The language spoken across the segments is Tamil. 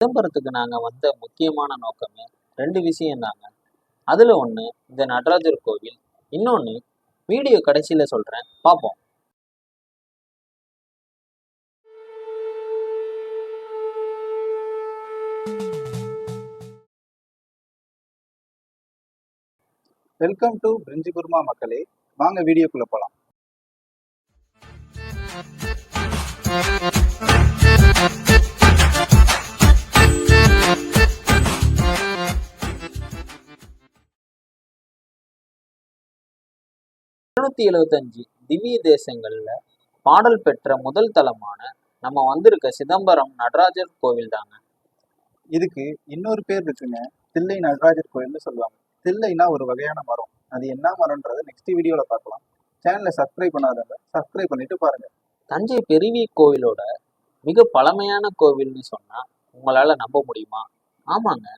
சிதம்பரத்துக்கு நாங்கள் வந்த முக்கியமான நோக்கமே ரெண்டு விஷயம் தாங்க. அதில் ஒன்று இந்த நடராஜர் கோவில். இன்னொன்று வீடியோ கடைசியில் சொல்கிறேன் பார்ப்போம் வெல்கம் டு பிரிஞ்சி குருமா மக்களே. வாங்க வீடியோக்குள்ளே போகலாம் இருநூத்தி எழுவத்தஞ்சு திவ்ய தேசங்கள்ல பாடல் பெற்ற முதல் தலமான நம்ம வந்திருக்க சிதம்பரம் நடராஜர் கோவில் தாங்க. இதுக்கு இன்னொரு பேர் இருக்குங்க தில்லை நடராஜர் கோயில்னு சொல்லுவாங்க. தில்லைனா ஒரு வகையான மரம். அது என்ன மரம்ன்றதை நெக்ஸ்ட் வீடியோல பார்க்கலாம். சேனலை சப்ஸ்கிரைப் பண்ணாதவங்க சப்ஸ்கிரைப் பண்ணிட்டு பாருங்க. தஞ்சை பெரிய கோவிலோட மிக பழமையான கோவில்னு சொன்னா உங்களால நம்ப முடியுமா? ஆமாங்க.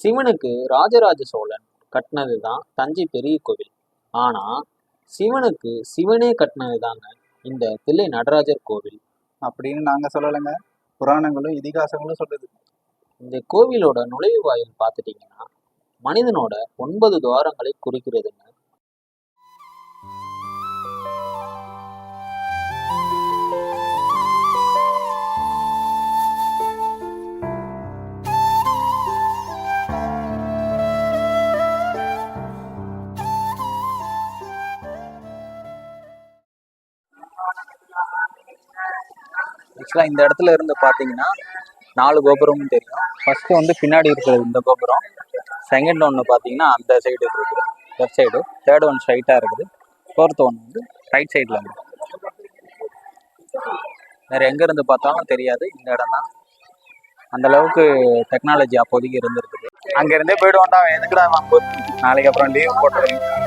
சிவனுக்கு ராஜராஜ சோழன் கட்டினது தான் தஞ்சை பெரிய கோவில். ஆனா சிவனுக்கு சிவனே கட்டினது தாங்க இந்த தில்லை நடராஜர் கோவில். அப்படின்னு நாங்க சொல்லலைங்க. புராணங்களும் இதிகாசங்களும் சொல்லுது. இந்த கோவிலோட நுழைவு வாயில் பார்த்துட்டீங்கன்னா மனிதனோட ஒன்பது துவாரங்களை குறிக்கிறதுங்க. ஆக்சுவலாக இந்த இடத்துல இருந்து பார்த்தீங்கன்னா நாலு கோபுரமும் தெரியும். ஃபஸ்ட்டு வந்து பின்னாடி இருக்கிறது இந்த கோபுரம். செகண்ட் ஒன்று பார்த்தீங்கன்னா அந்த சைடு இருக்குது. லெஃப்ட் சைடு தேர்ட் ஒன் ஸ்ட்ரைட்டாக இருக்குது. ஃபோர்த் ஒன் வந்து ரைட் சைடில் இருக்குது. வேறு எங்கேருந்து பார்த்தாலும் தெரியாது. இந்த இடம் தான். அந்த அளவுக்கு டெக்னாலஜி அப்போதைக்கு இருந்திருக்குது. அங்கேருந்தே இருந்தே அவன் எதுக்குடா வம்பு நாளைக்கு அப்புறம் லீவ் போட்டுருவீங்க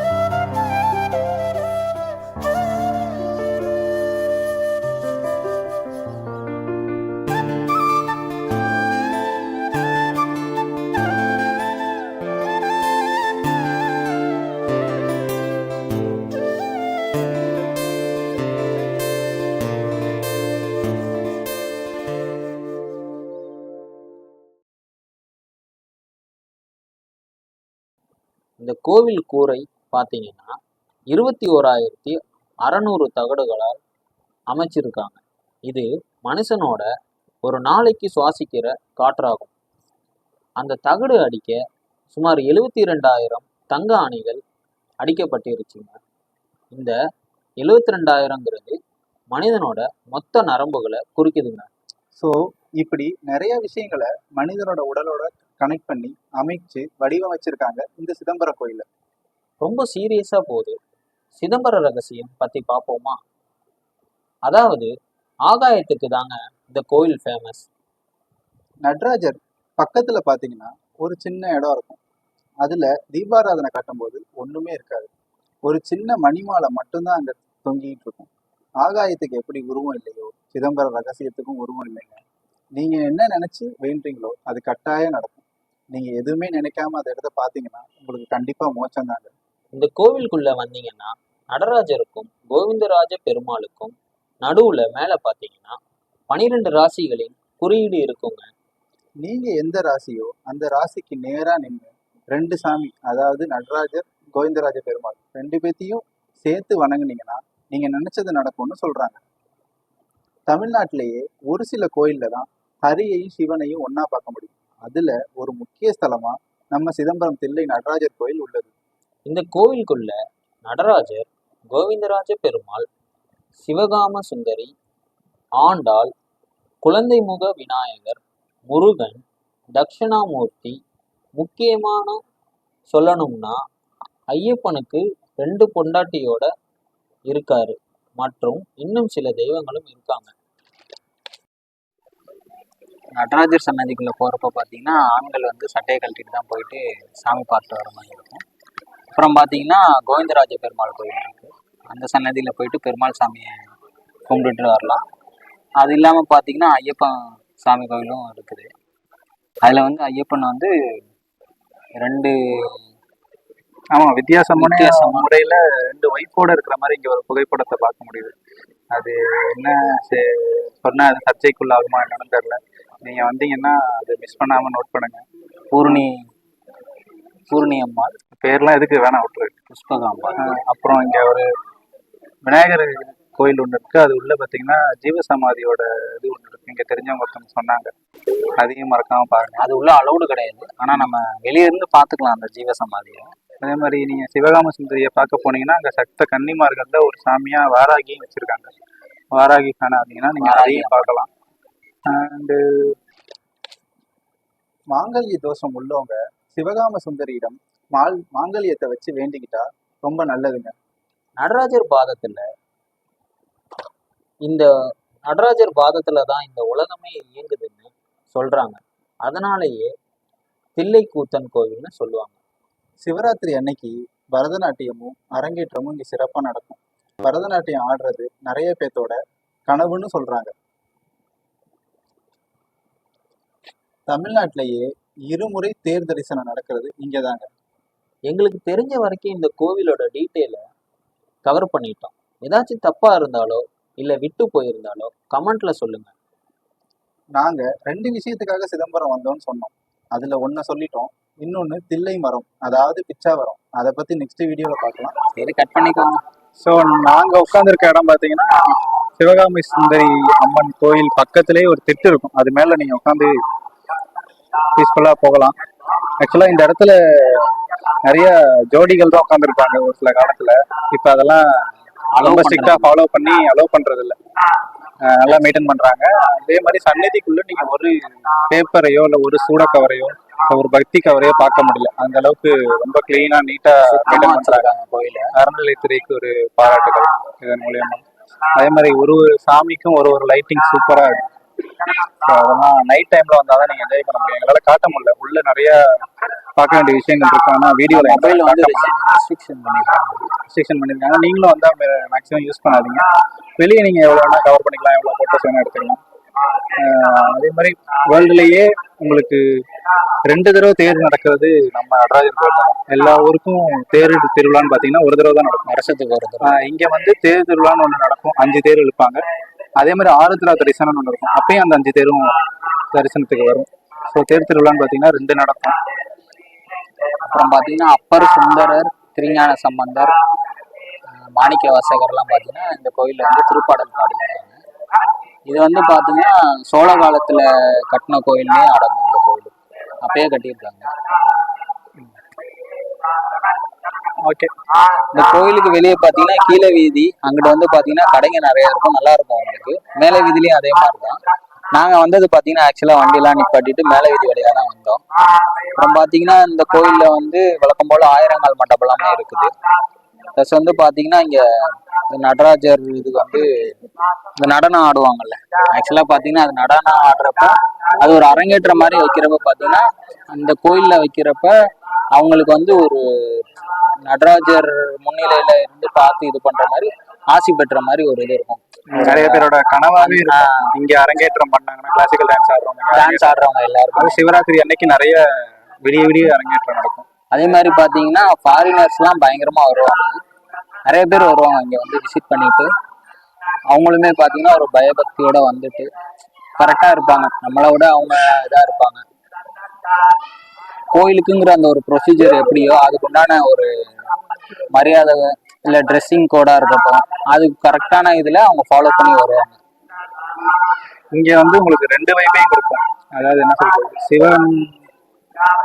கோவில் கூரை பார்த்தீங்கன்னா இருபத்தி ஓராயிரத்தி அறநூறு தகடுகளால் அமைச்சிருக்காங்க. இது மனுஷனோட ஒரு நாளைக்கு சுவாசிக்கிற காற்றாகும். அந்த தகடு அடிக்க சுமார் எழுபத்தி ரெண்டாயிரம் தங்க அணிகள் அடிக்கப்பட்டிருச்சுங்க. இந்த எழுவத்தி ரெண்டாயிரங்கிறது மனிதனோட மொத்த நரம்புகளை குறிக்குதுங்க. ஸோ இப்படி நிறைய விஷயங்களை மனிதனோட உடலோட கனெக்ட் பண்ணி அமைச்சு வடிவமைச்சிருக்காங்க இந்த சிதம்பர கோயில ரொம்ப சீரியஸா போகுது. சிதம்பர ரகசியம் பத்தி பார்ப்போமா? அதாவது ஆகாயத்துக்கு தாங்க இந்த கோயில் ஃபேமஸ் நடராஜர் பக்கத்துல பாத்தீங்கன்னா ஒரு சின்ன இடம் இருக்கும். அதுல தீபாராதனை கட்டும்போது ஒண்ணுமே இருக்காது. ஒரு சின்ன மணிமாலை மட்டும்தான் அங்க தொங்கிட்டு இருக்கும். ஆகாயத்துக்கு எப்படி உருவம் இல்லையோ சிதம்பர ரகசியத்துக்கும் உருவம் இல்லைங்க. நீங்க என்ன நினைச்சு வேண்டீங்களோ அது கட்டாயம் நடக்கும். நீங்க எதுவுமே நினைக்காம அந்த இடத்த பாத்தீங்கன்னா உங்களுக்கு கண்டிப்பா மோட்சம் தாங்க. இந்த கோவிலுக்குள்ள வந்தீங்கன்னா நடராஜருக்கும் கோவிந்தராஜ பெருமாளுக்கும் நடுவுல மேல பாத்தீங்கன்னா பனிரெண்டு ராசிகளின் குறியீடு இருக்குங்க. நீங்க எந்த ராசியோ அந்த ராசிக்கு நேரா நின்று ரெண்டு சாமி அதாவது நடராஜர் கோவிந்தராஜ பெருமாள் ரெண்டு பேத்தையும் சேர்த்து வணங்குனீங்கன்னா நீங்க நினைச்சது நடக்கும்னு சொல்றாங்க. தமிழ்நாட்டிலேயே ஒரு சில கோயில்ல தான் ஹரியையும் சிவனையும் ஒண்ணா பார்க்க முடியும். அதுல ஒரு முக்கிய ஸ்தலமா நம்ம சிதம்பரம் தில்லை நடராஜர் கோயில் உள்ளது. இந்த கோவிலுக்குள்ள நடராஜர் கோவிந்தராஜ பெருமாள் சிவகாம சுந்தரி ஆண்டாள் குழந்தை முக விநாயகர் முருகன் தட்சிணாமூர்த்தி முக்கியமான சொல்லணும்னா ஐயப்பனுக்கு ரெண்டு பொண்டாட்டியோட இருக்காரு. மற்றும் இன்னும் சில தெய்வங்களும் இருக்காங்க. நடராஜர் சன்னதிக்குள்ள போறப்ப பார்த்தீங்கன்னா ஆண்கள் வந்து சட்டையை கழட்டிட்டு தான் போயிட்டு சாமி பார்த்துட்டு வர மாதிரி இருக்கும். அப்புறம் பார்த்தீங்கன்னா கோவிந்தராஜ பெருமாள் கோயில் இருக்கு. அந்த சன்னதியில போயிட்டு பெருமாள் சாமியை கும்பிட்டுட்டு வரலாம். அது இல்லாமல் பார்த்தீங்கன்னா ஐயப்பன் சாமி கோயிலும் இருக்குது. அதில் வந்து ஐயப்பன் வந்து ரெண்டு ஆமா வித்தியாசமான வித்தியாசமா. முறையில ரெண்டு ஒய்ஃபோட இருக்கிற மாதிரி இங்க ஒரு புகைப்படத்தை பார்க்க முடியுது. அது என்ன செ- சொன்னா அது சர்ச்சைக்குள்ள ஆகுமா என்னன்னு தெரியல. நீங்க வந்தீங்கன்னா அதை மிஸ் பண்ணாம நோட் பண்ணுங்க. பூர்ணி பூர்ணி அம்மாள். பேர்லாம் எதுக்கு வேணாம் விட்டுரு. புஷ்பகாம்பாள் ஆஹ் அப்புறம் இங்க ஒரு விநாயகர் கோயில் ஒன்று இருக்கு. அது உள்ள பாத்தீங்கன்னா ஜீவசமாதியோட இது ஒன்று இருக்கு. இங்க தெரிஞ்சவங்க ஒருத்தவங்க சொன்னாங்க. அதையும் மறக்காம பாருங்க. அது உள்ள அலௌடு கிடையாது. ஆனா நம்ம வெளிய இருந்து பாத்துக்கலாம் அந்த ஜீவசமாதியை. அதே மாதிரி நீங்க சிவகாம சுந்தரியை பார்க்க போனீங்கன்னா அங்க சக்த கன்னிமார்கள்ல ஒரு சாமியா வாராகியும் வச்சிருக்காங்க. வாராகி காண அப்படின்னா நீங்க வாராகி. அதையும் பார்க்கலாம். அண்டு மாங்கல்ய தோஷம் உள்ளவங்க சிவகாம சுந்தரியிடம் மால் மாங்கல்யத்தை வச்சு வேண்டிக்கிட்டா ரொம்ப நல்லதுங்க. நடராஜர் பாதத்துல இந்த நடராஜர் பாதத்துல தான் இந்த உலகமே இயங்குதுன்னு சொல்றாங்க. அதனாலேயே தில்லைக்கூத்தன் கோவில்னு சொல்லுவாங்க. சிவராத்திரி அன்னைக்கு பரதநாட்டியமும் அரங்கேற்றமும் இங்க சிறப்பா நடக்கும். பரதநாட்டியம் ஆடுறது நிறைய பேர்த்தோட கனவுன்னு சொல்றாங்க. தமிழ்நாட்டிலேயே இருமுறை தேர் தரிசனம் நடக்கிறது இங்கதாங்க. எங்களுக்கு தெரிஞ்ச வரைக்கும் இந்த கோவிலோட டீட்டெயிலை கவர் பண்ணிட்டோம். ஏதாச்சும் தப்பா இருந்தாலோ இல்ல விட்டு போயிருந்தாலோ கமெண்ட்ல சொல்லுங்க. நாங்க ரெண்டு விஷயத்துக்காக சிதம்பரம் வந்தோம்னு சொன்னோம். அதுல ஒன்ன சொல்லிட்டோம். இன்னொன்னு தில்லை மரம் அதாவது பிச்சாவரம். அதை பத்தி நெக்ஸ்ட் வீடியோல பார்க்கலாம். சரி கட் பண்ணிக்கோங்க. ஸோ நாங்க உட்காந்துருக்க இடம் பாத்தீங்கன்னா சிவகாமி சுந்தரி அம்மன் கோயில் பக்கத்திலேயே ஒரு திட்டு இருக்கும். அது மேல நீங்க உட்காந்து பீஸ்ஃபுல்லா போகலாம். ஆக்சுவலா இந்த இடத்துல நிறைய ஜோடிகள் தான் உட்காந்துருப்பாங்க ஒரு சில காலத்துல. இப்ப அதெல்லாம் ரொம்ப ஸ்ட்ரிக்டா பண்றாங்க. ஃபாலோ பண்ணி அலோவ் பண்றது இல்ல அஹ் நல்லா மெயின்டைன் பண்றாங்க. அதே மாதிரி சன்னதிக்குள்ள நீங்க ஒரு பேப்பரையோ இல்ல ஒரு சூட கவரையோ ஒரு பக்தி கவரையோ பார்க்க முடியல. அந்த அளவுக்கு ரொம்ப கிளீனா நீட்டா பண்றாங்க. கோயில. அறநிலைத்துறைக்கு ஒரு பாராட்டுகள் இதன் மூலியமா. அதே மாதிரி ஒரு ஒரு சாமிக்கும் ஒரு ஒரு லைட்டிங் சூப்பரா இருக்கு So அதெல்லாம் நைட் டைம்ல வந்தாதான் நீங்க என்ஜாய் பண்ண முடியும். எங்களால காட்ட முடியல. உள்ள நிறைய பார்க்க வேண்டிய விஷயங்கள் இருக்கு. ஆனா வீடியோல மொபைல் வந்து ரெஸ்ட்ரிக்ஷன் பண்ணிருக்காங்க. ரெஸ்ட்ரிக்ஷன் பண்ணிருக்காங்க. நீங்களும் வந்தா மேக்ஸிமம் யூஸ் பண்ணாதீங்க. வெளியே நீங்க எவ்வளவு வேணா கவர் பண்ணிக்கலாம். எவ்வளவு போட்டோஸ் வேணா எடுத்துக்கலாம். அதே மாதிரி வேர்ல்டுலயே உங்களுக்கு ரெண்டு தடவை தேர் நடக்கிறது நம்ம நடராஜர் கோயில் எல்லா ஊருக்கும் தேர் திருவிழான்னு பாத்தீங்கன்னா ஒரு தடவை தான் நடக்கும். வருஷத்துக்கு ஒரு தடவை. இங்க வந்து தேர் திருவிழான்னு ஒண்ணு நடக்கும். அஞ்சு தேர் இழுப்பாங்க. அதே மாதிரி ஆருத்ரா தரிசனம்னு ஒண்ணு இருக்கும். அப்பயும் அந்த அஞ்சு தேரும் தரிசனத்துக்கு வரும். ஸோ தேர் திருவிழான்னு பாத்தீங்கன்னா ரெண்டு நடக்கும். அப்புறம் பாத்தீங்கன்னா அப்பர் சுந்தரர் திருஞான சம்பந்தர் மாணிக்க வாசகர்லாம் பாத்தீங்கன்னா இந்த கோயில்ல வந்து திருப்பாடல் பாடிக்கிறாங்க இது வந்து பாத்தீங்கன்னா சோழ காலத்துல கட்டின கோயில்லே அடங்கும் இந்த கோயில். அப்பயே கட்டியிருக்காங்க. ஓகே. இந்த கோயிலுக்கு வெளியே பாத்தீங்கன்னா கீழே வீதி அங்கிட்டு வந்து பாத்தீங்கன்னா கடைங்க நிறைய இருக்கும். நல்லா இருக்கும் இருக்கு. மேலே வீதிலையும் அதே மாதிரி தான் நாங்க வந்தது பாத்தீங்கன்னா ஆக்சுவலா வண்டியெல்லாம் நிப்பாட்டிட்டு மேலே வீதி வழியா தான் வந்தோம். அப்புறம் பாத்தீங்கன்னா இந்த கோயில்ல வந்து வழக்கம் போல ஆயிரங்கால் மண்டபம் எல்லாமே இருக்குது. ப்ளஸ் வந்து பாத்தீங்கன்னா இங்க இந்த நடராஜர் இது வந்து இந்த நடனம் ஆடுவாங்கல்ல. ஆக்சுவலா பாத்தீங்கன்னா அது நடனம் ஆடுறப்ப அது ஒரு அரங்கேற்ற மாதிரி வைக்கிறப்ப பாத்தீங்கன்னா அந்த கோயில்ல வைக்கிறப்ப அவங்களுக்கு வந்து ஒரு நடராஜர் முன்னிலையில இருந்து பார்த்து இது பண்ற மாதிரி ஆசி பெற்ற மாதிரி ஒரு இது இருக்கும். நிறைய பேரோட கனவாவே இங்க அரங்கேற்றம் பண்ணாங்கன்னா கிளாசிக்கல் டான்ஸ் ஆடுறவங்க டான்ஸ் ஆடுறவங்க எல்லாருக்கும் சிவராத்திரி அன்னைக்கு நிறைய விடிய விடிய அரங்கேற்றம் நடக்கும். அதே மாதிரி பாத்தீங்கன்னா ஃபாரினர்ஸ்லாம் பயங்கரமா வருவாங்க. நிறைய பேர் வருவாங்க இங்க வந்து விசிட் பண்ணிட்டு. அவங்களுமே பாத்தீங்கன்னா ஒரு பயபக்தியோட வந்துட்டு கரெக்டா இருப்பாங்க. நம்மளை விட அவங்க இதா இருப்பாங்க. கோயிலுக்குங்கிற அந்த ஒரு ப்ரொசீஜர் எப்படியோ அதுக்குண்டான ஒரு மரியாதை இல்ல ட்ரெஸ்ஸிங் கோடா இருக்கட்டும் அதுக்கு கரெக்டான இதுல அவங்க ஃபாலோ பண்ணி வருவாங்க. இங்க வந்து உங்களுக்கு ரெண்டு வைபையும் இருக்கும். அதாவது என்ன சொல்றது? சிவன்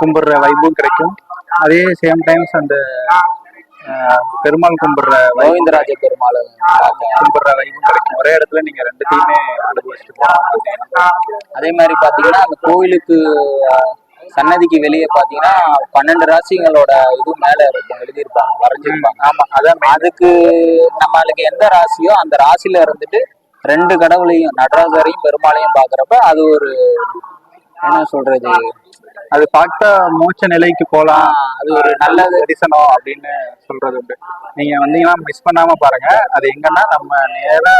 கும்பிடுற வைபும் கிடைக்கும். அதே சேம் டைம்ஸ் அந்த பெருமாள் கும்பிடுற கோவிந்தராஜ பெருமாள் கும்பிடுற வைபும் கிடைக்கும். ஒரே இடத்துல நீங்க ரெண்டுத்தையுமே அனுபவிச்சுட்டு போகலாம். அதே மாதிரி பாத்தீங்கன்னா அந்த கோயிலுக்கு சன்னதிக்கு வெளியே பாத்தீங்கன்னா பன்னெண்டு ராசிகளோட இது மேல இருக்கும் எழுதியிருப்பாங்க வரைஞ்சிருப்பாங்க. ஆமா அதான் அதுக்கு நம்மளுக்கு எந்த ராசியோ அந்த ராசியில இருந்துட்டு ரெண்டு கடவுளையும் நடராஜரையும் பெருமாளையும் பாக்குறப்ப அது ஒரு என்ன சொல்றது? அது பார்த்தா மோட்ச நிலைக்கு போலாம். ஆஹ், அது ஒரு நல்ல தரிசனம் அப்படின்னு சொல்றது உண்டு. நீங்க வந்தீங்கன்னா மிஸ் பண்ணாம பாருங்க. அது எங்கன்னா நம்ம நேரா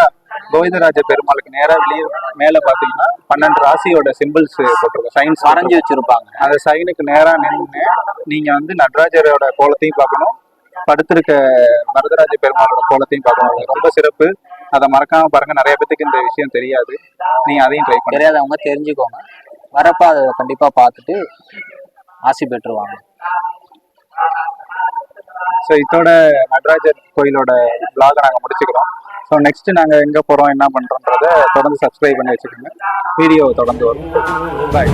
கோவிந்தராஜ பெருமாளுக்கு நேரா வெளியே மேல பாத்தீங்கன்னா பன்னெண்டு ராசியோட சிம்பிள்ஸ் போட்டிருக்கோம். சயின்ஸ் வரைஞ்சி வச்சிருப்பாங்க. அந்த சைனுக்கு நேரா நின்று நீங்க வந்து நடராஜரோட கோலத்தையும் பார்க்கணும். படுத்திருக்க வரதராஜ பெருமாளோட கோலத்தையும் பார்க்கணும். ரொம்ப சிறப்பு. அதை மறக்காம பாருங்க. நிறைய பேத்துக்கு இந்த விஷயம் தெரியாது. நீங்க அதையும் ட்ரை பண்ணுங்க. தெரியாதவங்க தெரிஞ்சுக்கோங்க. வரப்ப அதை கண்டிப்பா பார்த்துட்டு ஆசி பெற்றுவாங்க ஸோ இதோட நடராஜர் கோயிலோட vlog நாங்கள் முடிச்சுக்கிறோம். ஸோ நெக்ஸ்ட் நாங்கள் எங்கே போகிறோம் என்ன பண்ணுறோன்றத தொடர்ந்து சப்ஸ்கிரைப் பண்ணி வச்சுக்கோங்க. வீடியோ தொடர்ந்து வரும். பாய்